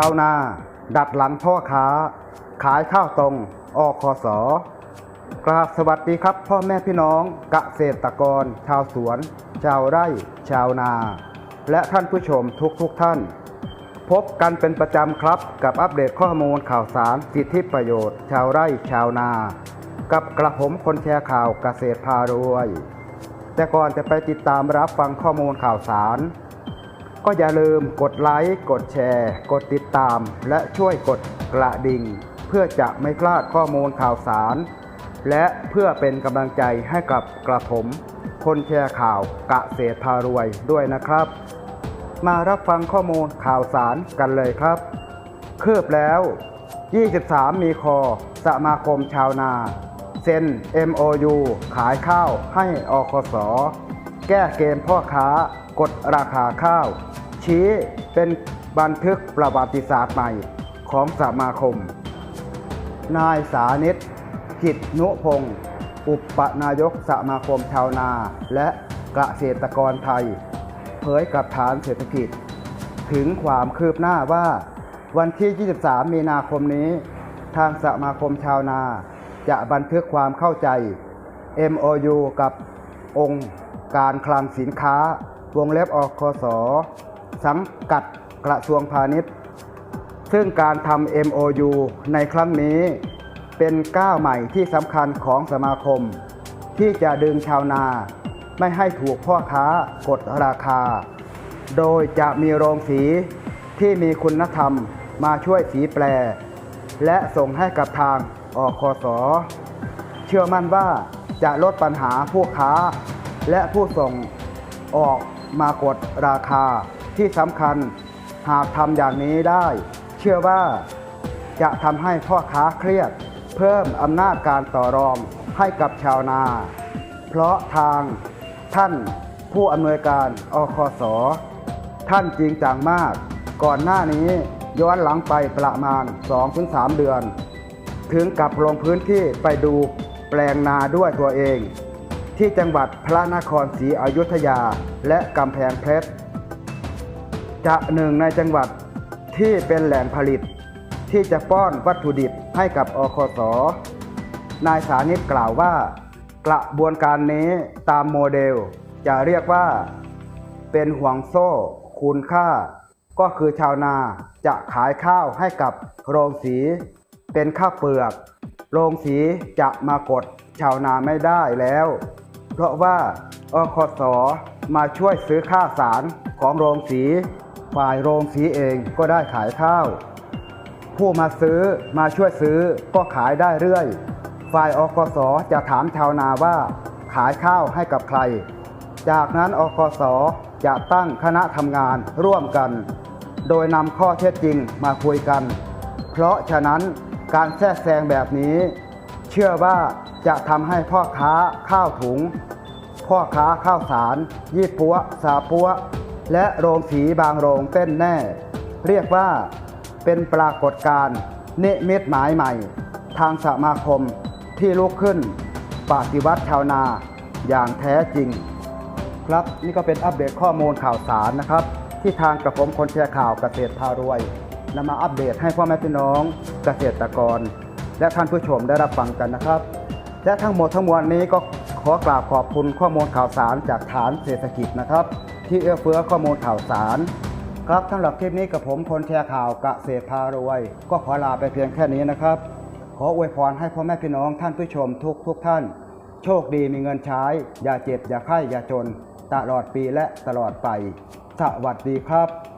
าวนา ดัดหลังพ่อค้า ขายข้าวตรงอคสกราบสวัสดีครับพ่อแม่พี่น้องเกษตรกร ชาวสวน ชาวไร่ ชาวนา และท่านผู้ชมทุกทุกท่าน พบกันเป็นประจำครับกับอัปเดตข้อมูลข่าวสารสิทธิประโยชน์ ชาวไร่ชาวนา กับกระผมคนแชร์ข่าวเกษตรพารวย แต่ก่อนจะไปติดตามรับฟังข้อมูลข่าวสาร ก็อย่าลืมกดไลค์กดแชร์ กดติดตาม และช่วยกดกระดิ่ง เพื่อจะไม่พลาดข้อมูลข่าวสาร และเพื่อเป็นกำลังใจให้กับกระผม คนแชร์ข่าวกะเศษพารวยด้วยนะครับ มารับฟังข้อมูลข่าวสารกันเลยครับ คืบแล้ว 23 มีคอ สมาคมชาวนาเซ็น MOU ขายข้าวให้อคส แก้เกมพ่อค้ากดราคาข้าว ชี้เป็นบันทึกประวัติศาสตร์ใหม่ของสมาคม นายสานิตกิจนุพงศ์อุปนายกสมาคมชาวนา และเกษตรกรไทย เผยกับฐานเศรษฐกิจ ถึงความคืบหน้าว่า วันที่ 23 มีนาคมนี้ ทางสมาคมชาวนา จะบันทึกความเข้าใจ MOU กับองค์การคลังสินค้าวงเล็บอคส สังกัดกระทรวงพาณิชย์ ซึ่งการทำ MOU ในครั้งนี้เป็นก้าวใหม่ที่สำคัญของสมาคม ที่จะดึงชาวนาไม่ให้ถูกพ่อค้ากดราคา โดยจะมีโรงสีที่มีคุณธรรมมาช่วยสีแปล และส่งให้กับทางอคสเชื่อมั่นว่าจะลดปัญหาผู้ค้า และผู้ส่งออกมากดราคา ที่สำคัญหากทำอย่างนี้ได้ เชื่อว่าจะทำให้พ่อค้าเครียด เพิ่มอำนาจการต่อรองให้กับชาวนา เพราะทางท่านผู้อำนวยการอคส ท่านจริงจังมาก ก่อนหน้านี้ย้อนหลังไปประมาณ 2-3 เดือน ถึงกับลงพื้นที่ไปดูแปลงนาด้วยตัวเอง ที่จังหวัดพระนครศรีอยุธยาและกำแพงเพชร จะหนึ่งในจังหวัดที่เป็นแหล่งผลิต ที่จะป้อนวัตถุดิบให้กับอคสนายสานิตกล่าวว่า กระบวนการนี้ตามโมเดล จะเรียกว่า เป็นห่วงโซ่คูณค่า ก็คือชาวนาจะขายข้าวให้กับโรงสี เป็นข้าวเปลือก โรงสีจะมากดชาวนาไม่ได้แล้ว เพราะว่าอคสมาช่วยซื้อข้าวสารของโรงสี ฝ่ายโรงสีเองก็ได้ขายข้าว ผู้มาซื้อมาช่วยซื้อก็ขายได้เรื่อย ฝ่ายอกสจะถามชาวนาว่า ขายข้าวให้กับใคร จากนั้นอกสจะตั้งคณะทำงานร่วมกัน โดยนำข้อเท็จจริงมาคุยกัน เพราะฉะนั้นการแทรกแซงแบบนี้ เชื่อว่าจะทำให้พ่อค้าข้าวถุง พ่อค้าข้าวสาร ยี่ปัว สาปัว และโรงสีบางโรงเต้นแน่ เรียกว่าเป็นปรากฏการณ์นิมิตหมายใหม่ ทางสมาคมที่ลุกขึ้นปฏิวัติชาวนาอย่างแท้จริง ครับนี่ก็เป็นอัปเดตข้อมูลข่าวสารนะครับ ที่ทางกระผมคนแชร์ข่าวเกษตรพารวยนำมาอัปเดตให้พ่อแม่พี่น้องเกษตรกร และท่านผู้ชมได้รับฟังกันนะครับ และทั้งหมดทั้งมวลนี้ก็ขอกราบขอบคุณข้อมูลข่าวสารจากฐานเศรษฐกิจนะครับ ที่เอื้อเฟื้อข้อมูลข่าวสาร ครับสำหรับคลิปนี้กับผมคนแชร์ข่าวเกษตรพารวย ก็ขอลาไปเพียงแค่นี้นะครับ ขออวยพรให้พ่อแม่พี่น้องท่านผู้ชมทุกทุกท่าน โชคดีมีเงินใช้ อย่าเจ็บอย่าไข้อย่าจน ตลอดปีและตลอดไป สวัสดีครับ